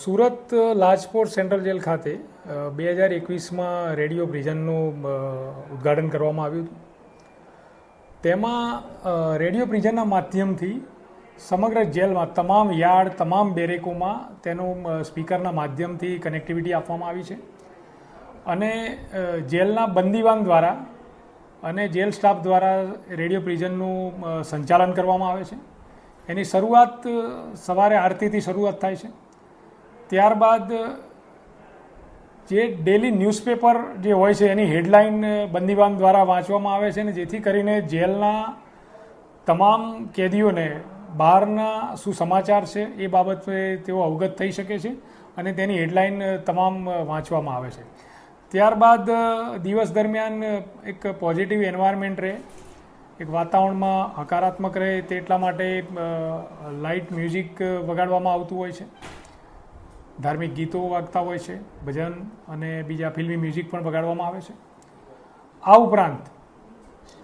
Surat Lajpore central jail ખાતે બે હજાર એકવીસમાં રેડિયો પ્રિઝનનું ઉદ્ઘાટન કરવામાં આવ્યું હતું. તેમાં રેડિયો પ્રિઝનના માધ્યમથી સમગ્ર જેલમાં તમામ યાર્ડ, તમામ બેરેકોમાં તેનું સ્પીકરના માધ્યમથી કનેક્ટિવિટી આપવામાં આવી છે. અને જેલના બંદીવાન દ્વારા અને જેલ સ્ટાફ દ્વારા રેડિયો પ્રિઝનનું સંચાલન કરવામાં આવે છે. એની શરૂઆત સવારે આરતીથી શરૂઆત થાય છે. ત્યારબાદ જે ડેલી ન્યૂઝપેપર જે હોય છે, એની હેડલાઇન બંદીબાન દ્વારા વાંચવામાં આવે છે ને જેથી કરીને જેલના તમામ કેદીઓને બહારના શું સમાચાર છે એ બાબતે તેઓ અવગત થઈ શકે છે અને તેની હેડલાઇન તમામ વાંચવામાં આવે છે. ત્યારબાદ દિવસ દરમિયાન એક પોઝિટિવ એન્વાયરમેન્ટ રહે, એક વાતાવરણમાં હકારાત્મક રહે તે એટલા માટે લાઇટ મ્યુઝિક વગાડવામાં આવતું હોય છે. ધાર્મિક ગીતો વાગતા હોય છે, ભજન અને બીજા ફિલ્મી મ્યુઝિક પણ વગાડવામાં આવે છે. આ ઉપરાંત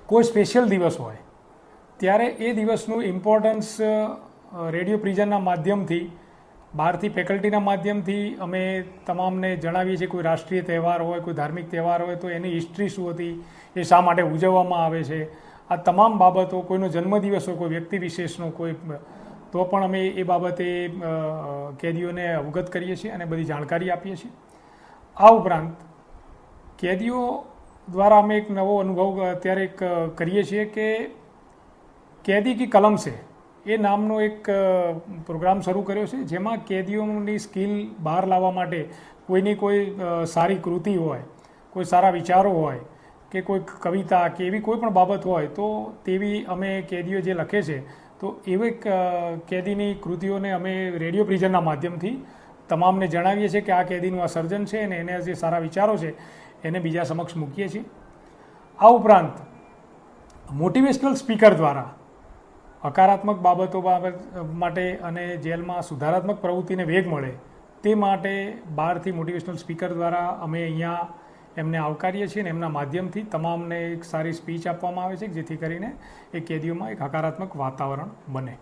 કોઈ સ્પેશિયલ દિવસ હોય, ત્યારે એ દિવસનું ઇમ્પોર્ટન્સ રેડિયો પ્રિઝનના માધ્યમથી, બહારથી ફેકલ્ટીના માધ્યમથી અમે તમામને જણાવીએ છીએ, કોઈ રાષ્ટ્રીય તહેવાર હોય, કોઈ ધાર્મિક તહેવાર હોય, તો એની હિસ્ટ્રી શું હતી, એ શા માટે ઉજવવામાં આવે છે. આ તમામ બાબતો, કોઈનો જન્મદિવસ હોય, કોઈ વ્યક્તિ વિશેષનો કોઈ તો પણ અમે એ બાબતે કેદીઓને અવગત કરીએ છીએ અને બધી જાણકારી આપીએ છીએ. આ ઉપરાંત, કેદીઓ દ્વારા અમે એક નવો અનુભવ અત્યારે એક કરીએ છીએ કે કેદી કી કલમ છે એ નામનો એક પ્રોગ્રામ શરૂ કર્યો છે, જેમાં કેદીઓની સ્કિલ બહાર લાવવા માટે કોઈની કોઈ સારી કૃતિ હોય, કોઈ સારા વિચારો હોય, કે કોઈ કવિતા કે એવી કોઈ પણ બાબત હોય, તો તેવી અમે કેદીઓ જે લખે છે તો એવી કેદીની કૃતિઓને અમે રેડિયો પ્રિઝનના માધ્યમથી તમામને જણાવીએ છીએ કે આ કેદીનું આ સર્જન છે અને એને જે સારા વિચારો છે એને બીજા સમક્ષ મૂકીએ છીએ. આ ઉપરાંત મોટિવેશનલ સ્પીકર દ્વારા હકારાત્મક બાબતો બાબત માટે અને જેલમાં સુધારાત્મક પ્રવૃત્તિને વેગ મળે તે માટે બહારથી મોટિવેશનલ સ્પીકર દ્વારા અમે અહીંયા એમને આવકારીએ છીએ અને એમના માધ્યમથી તમામને એક સારી સ્પીચ આપવામાં આવે છે જેથી કરીને એ કેદીઓમાં એક હકારાત્મક વાતાવરણ બને.